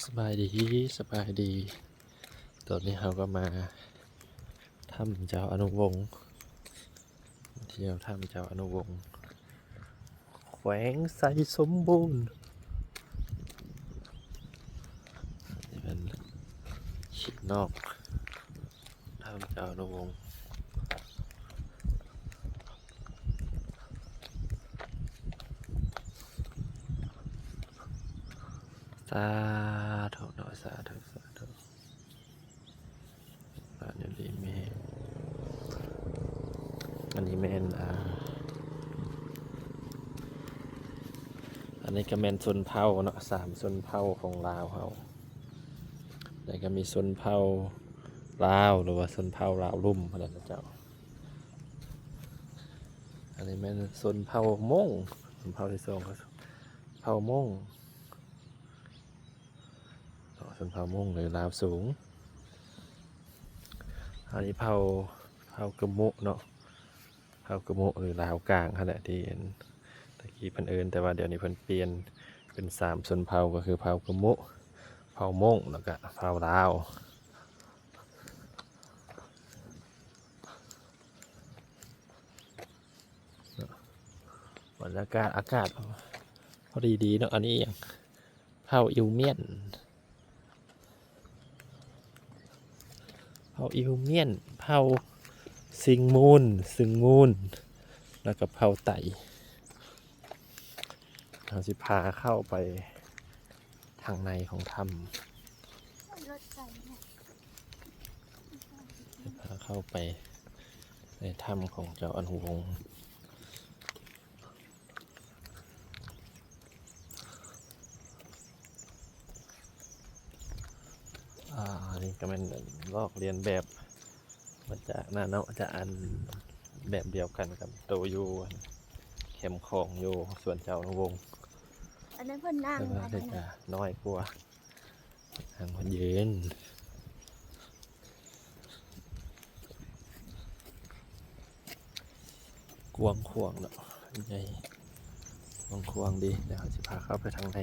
สบายดีสบายดี ตอนนี้เราก็มาถ้ำเจ้าอนุวงศ์เที่ยวถ้ำเจ้าอนุวงศ์แขวงไสสมบูรณ์นี่เป็นขีดนอกถ้ำเจ้าอนุวงศ์าธุเนาะสาธุสาธุสาธุดีแม่อันนี้แม่นอ่าอันนี้ก็แมนชนเผ่าเนาะสามชนเผ่าของลาวเฮาแล้วก็มีชนเผ่าลาวหรือว่าชนเผ่าลาวลุ่มพะนันะเจ้า อันนี้แมนชนเผ่าม่งชนเผ่าที่สองก็เผ่าม่ง นเผาม่งหรือลาวสูง อันนี้เผ่าเผ่ากระมุเนาะเผ่ากระมุหรือลาวกลางขณะที่เห็นตะกี้เพิ่นเอินแต่ว่าเดี๋ยวนี้เพิ่นเปลี่ยนเป็นสามส่วนเผ่าก็คือเผ่ากระมุเผามงแล้วก็เผาลาวบรรยากาศอากาศพอดีดีเนาะอันนี้อย่างเผ่าอิวเมียนเผ่าอิวเมียน เผาซิงมูนซึงมูนแล้วก็เผาไต่เราสิพาเข้าไปทางในของถ้รถไฟเนี่ยำพาเข้าไปในถ้ำของเจ้าอันุงศ์อ่าอั นนี่ก็เป็นลอกเรียนแบบมาจากนั่นเนาะจะอันแบบเดียวกันกับโตอยูเข็มของอยู่ส่วนเจ้าอนุวงศ์อันนั้นเพิ่นนั่งแต่ว่าอันเด็นั้นกน่ะอะน้อยกว่าทางคนยืนกวางขวางเนาะใหญ่กวางขวางดีเดี๋ยวจะพาเข้าไปทางใน